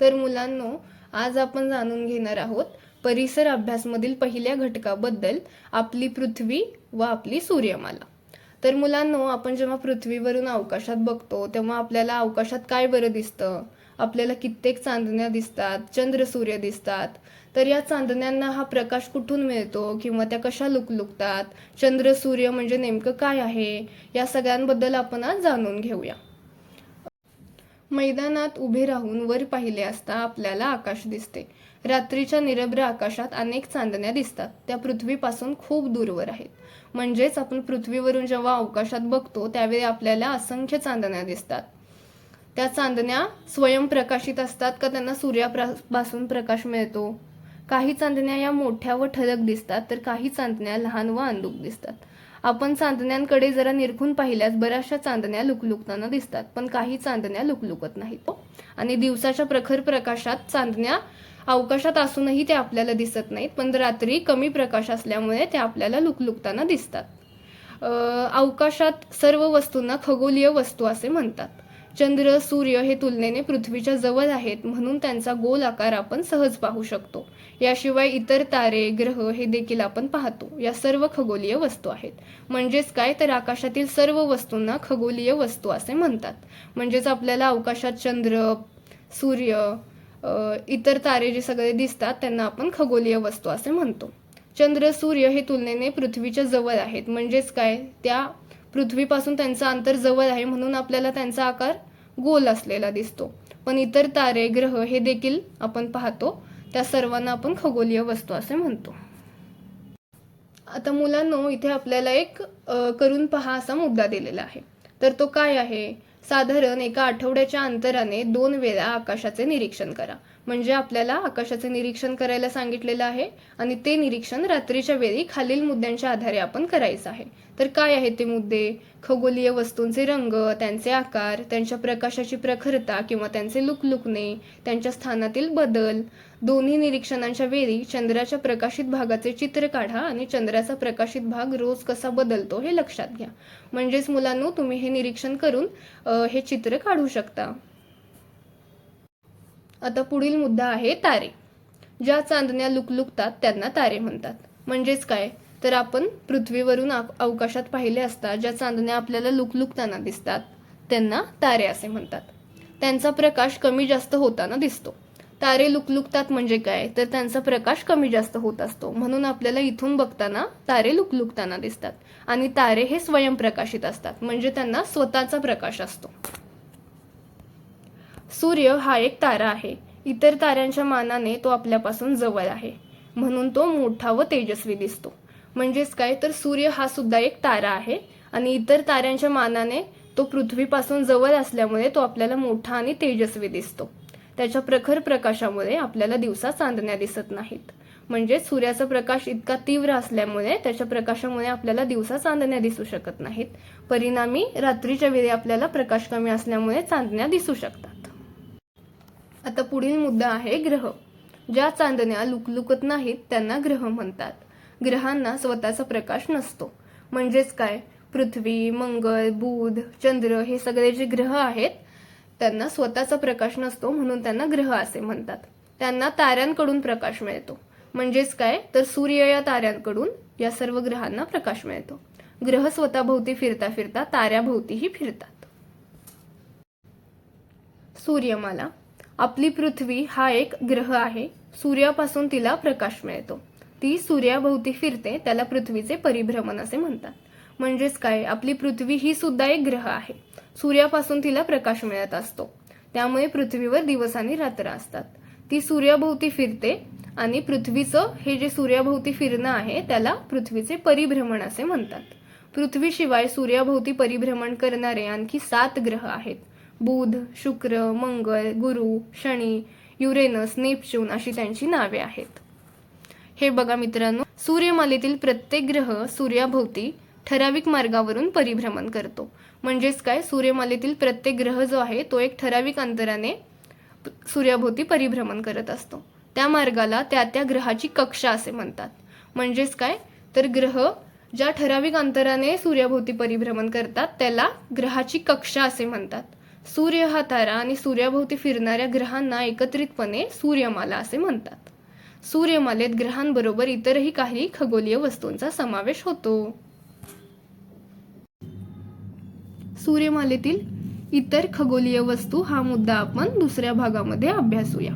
तर मुलांनो आज आपण जाणून घेणार आहोत परिसर अभ्यासमधील पहिल्या घटकाबद्दल आपली पृथ्वी व आपली सूर्यमाला. तर मुलांनो आपण जेव्हा पृथ्वीवरून अवकाशात बघतो तेव्हा आपल्याला अवकाशात काय बरं दिसतं? आपल्याला कित्येक चांदण्या दिसतात चंद्र सूर्य दिसतात. तर या चांदण्यांना हा प्रकाश कुठून मिळतो किंवा त्या कशा लुकलुकतात? चंद्र सूर्य म्हणजे नेमकं काय आहे? या सगळ्यांबद्दल आपण आज जाणून घेऊया. मैदानात उभे राहून वर पाहिले असता आपल्याला आकाश दिसते. रात्रीच्या निरभ्र आकाशात अनेक चांदण्या दिसतात. त्या पृथ्वीपासून खूप दूरवर आहेत. म्हणजेच आपण पृथ्वीवरून जेव्हा अवकाशात बघतो त्यावेळी आपल्याला असंख्य चांदण्या दिसतात. त्या चांदण्या स्वयंप्रकाशित असतात का त्यांना सूर्यापासून प्रकाश मिळतो? काही चांदण्या या मोठ्या व ठळक दिसतात तर काही चांदण्या लहान व अंधुक दिसतात. आपण चांदण्यांकडे जरा निरखून पाहिल्यास बऱ्याचशा चांदण्या लुकलुकताना दिसतात पण काही चांदण्या लुकलुकत नाहीत हो. आणि दिवसाच्या प्रखर प्रकाशात चांदण्या अवकाशात असूनही त्या आपल्याला दिसत नाहीत पण रात्री कमी प्रकाश असल्यामुळे त्या आपल्याला लुकलुकताना दिसतात. अवकाशात सर्व वस्तूंना खगोलीय वस्तू असे म्हणतात. चंद्र सूर्य हे तुलनेने पृथ्वीच्या जवळ आहेत म्हणून त्यांचा गोल आकार आपण सहज पाहू शकतो. याशिवाय इतर तारे ग्रह हे देखील आपण पाहतो. या सर्व खगोलीय वस्तू आहेत. म्हणजेच काय? तर आकाशातील सर्व वस्तूंना खगोलीय वस्तू असे म्हणतात. म्हणजेच आपल्याला अवकाशात चंद्र सूर्य इतर तारे जे सगळे दिसतात त्यांना आपण खगोलीय वस्तू असे म्हणतो. चंद्र सूर्य हे तुलनेने पृथ्वीच्या जवळ आहेत. म्हणजेच काय? त्या पृथ्वीपासून त्यांचं अंतर जवळ आहे म्हणून आपल्याला त्यांचा आकार गोल असलेला दिसतो. पण इतर तारे ग्रह हे देखील आपण पाहतो. त्या सर्वांना आपण खगोलीय वस्तू असे म्हणतो. आता मुलांनो इथे आपल्याला एक करून पहा असा मुद्दा दिलेला आहे. तर तो काय आहे? साधारण एका आठवड्याच्या अंतराने दोन वेळा आकाशाचे निरीक्षण करा. म्हणजे आपल्याला आकाशाचे निरीक्षण करायला सांगितलेलं आहे आणि ते निरीक्षण रात्रीच्या वेळी खालील मुद्द्यांच्या आधारे आपण करायचं आहे. तर काय आहेत ते मुद्दे? खगोलीय वस्तूंचे रंग त्यांचे आकार त्यांच्या प्रकाशाची प्रखरता किंवा त्यांचे लुकलुकणे त्यांच्या स्थानातील बदल. दोन्ही निरीक्षणांच्या वेळी चंद्राच्या प्रकाशित भागाचे चित्र काढा आणि चंद्राचा प्रकाशित भाग रोज कसा बदलतो हे लक्षात घ्या. म्हणजेच मुलांनो तुम्ही हे निरीक्षण करून हे चित्र काढू शकता. आता पुढील मुद्दा आहे तारे. ज्या चांदण्या लुकलुकतात त्यांना तारे म्हणतात. म्हणजेच काय? तर आपण पृथ्वीवरून अवकाशात पाहिले असता ज्या चांदण्या आपल्याला लुकलुकताना दिसतात त्यांना तारे असे म्हणतात. त्यांचा प्रकाश कमी जास्त होताना दिसतो. तारे लुकलुकतात म्हणजे काय? तर त्यांचा प्रकाश कमी जास्त होत असतो. म्हणून आपल्याला इथून बघताना तारे लुकलुकताना दिसतात. आणि तारे हे स्वयंप्रकाशित असतात. म्हणजे त्यांना स्वतःचा प्रकाश असतो. सूर्य हा एक तारा आहे. इतर ताऱ्यांच्या मानाने तो आपल्यापासून जवळ आहे. म्हणून तो मोठा व तेजस्वी दिसतो. म्हणजेच काय? तर सूर्य हा सुद्धा एक तारा आहे. आणि इतर ताऱ्यांच्या मानाने तो पृथ्वीपासून जवळ असल्यामुळे तो आपल्याला मोठा आणि तेजस्वी दिसतो. त्याच्या प्रखर प्रकाशामुळे आपल्याला दिवसा चांदण्या दिसत नाहीत. म्हणजे सूर्याचा प्रकाश इतका तीव्र असल्यामुळे त्याच्या प्रकाशामुळे आपल्याला दिवसा चांदण्या दिसू शकत नाहीत. परिणामी रात्रीच्या वेळी आपल्याला प्रकाश कमी असल्यामुळे चांदण्या दिसू शकतात. आता पुढील मुद्दा आहे ग्रह. ज्या चांदण्या लुकलुकत नाहीत त्यांना ग्रह म्हणतात. ग्रहांना स्वतःचा प्रकाश नसतो. म्हणजेच काय? पृथ्वी मंगळ बुध चंद्र हे सगळे जे ग्रह आहेत त्यांना स्वतःचा प्रकाश नसतो म्हणून त्यांना ग्रह असे म्हणतात. त्यांना ताऱ्यांकडून प्रकाश मिळतो. म्हणजेच काय? तर सूर्य या ताऱ्यांकडून या सर्व ग्रहांना प्रकाश मिळतो. ग्रह स्वतःभोवती फिरता फिरता ताऱ्याभोवतीही फिरतात. सूर्यमाला. आपली पृथ्वी हा एक ग्रह आहे. सूर्यापासून तिला प्रकाश मिळतो. ती सूर्याभोवती फिरते त्याला पृथ्वीचे परिभ्रमण असे म्हणतात. म्हणजेच काय? आपली पृथ्वी ही सुद्धा एक ग्रह आहे. सूर्यापासून तिला प्रकाश मिळत असतो. त्यामुळे पृथ्वीवर दिवस आणि रात्र असतात. ती सूर्याभोवती फिरते आणि पृथ्वीचं हे जे सूर्याभोवती फिरणं आहे त्याला पृथ्वीचे परिभ्रमण असे म्हणतात. पृथ्वीशिवाय सूर्याभोवती परिभ्रमण करणारे आणखी सात ग्रह आहेत. बुध शुक्र मंगळ गुरु शनी युरेनस नेपच्यून अशी त्यांची नावे आहेत. हे बघा मित्रांनो सूर्यमालेतील प्रत्येक ग्रह सूर्याभोवती ठराविक मार्गावरून परिभ्रमण करतो. म्हणजेच काय? सूर्यमालेतील प्रत्येक ग्रह जो आहे तो एक ठराविक अंतराने सूर्याभोवती परिभ्रमण करत असतो. त्या मार्गाला त्या त्या ग्रहाची कक्षा असे म्हणतात. म्हणजेच काय? तर ग्रह ज्या ठराविक अंतराने सूर्याभोवती परिभ्रमण करतात त्याला ग्रहाची कक्षा असे म्हणतात. सूर्य हा तारा आणि सूर्याभोवती फिरणाऱ्या ग्रहांना एकत्रितपणे सूर्यमाला असे म्हणतात. सूर्यमालेत ग्रहांबरोबर इतरही काही खगोलीय वस्तूंचा समावेश होतो. सूर्यमालेतील इतर खगोलीय वस्तू हा मुद्दा आपण दुसऱ्या भागामध्ये अभ्यासूया.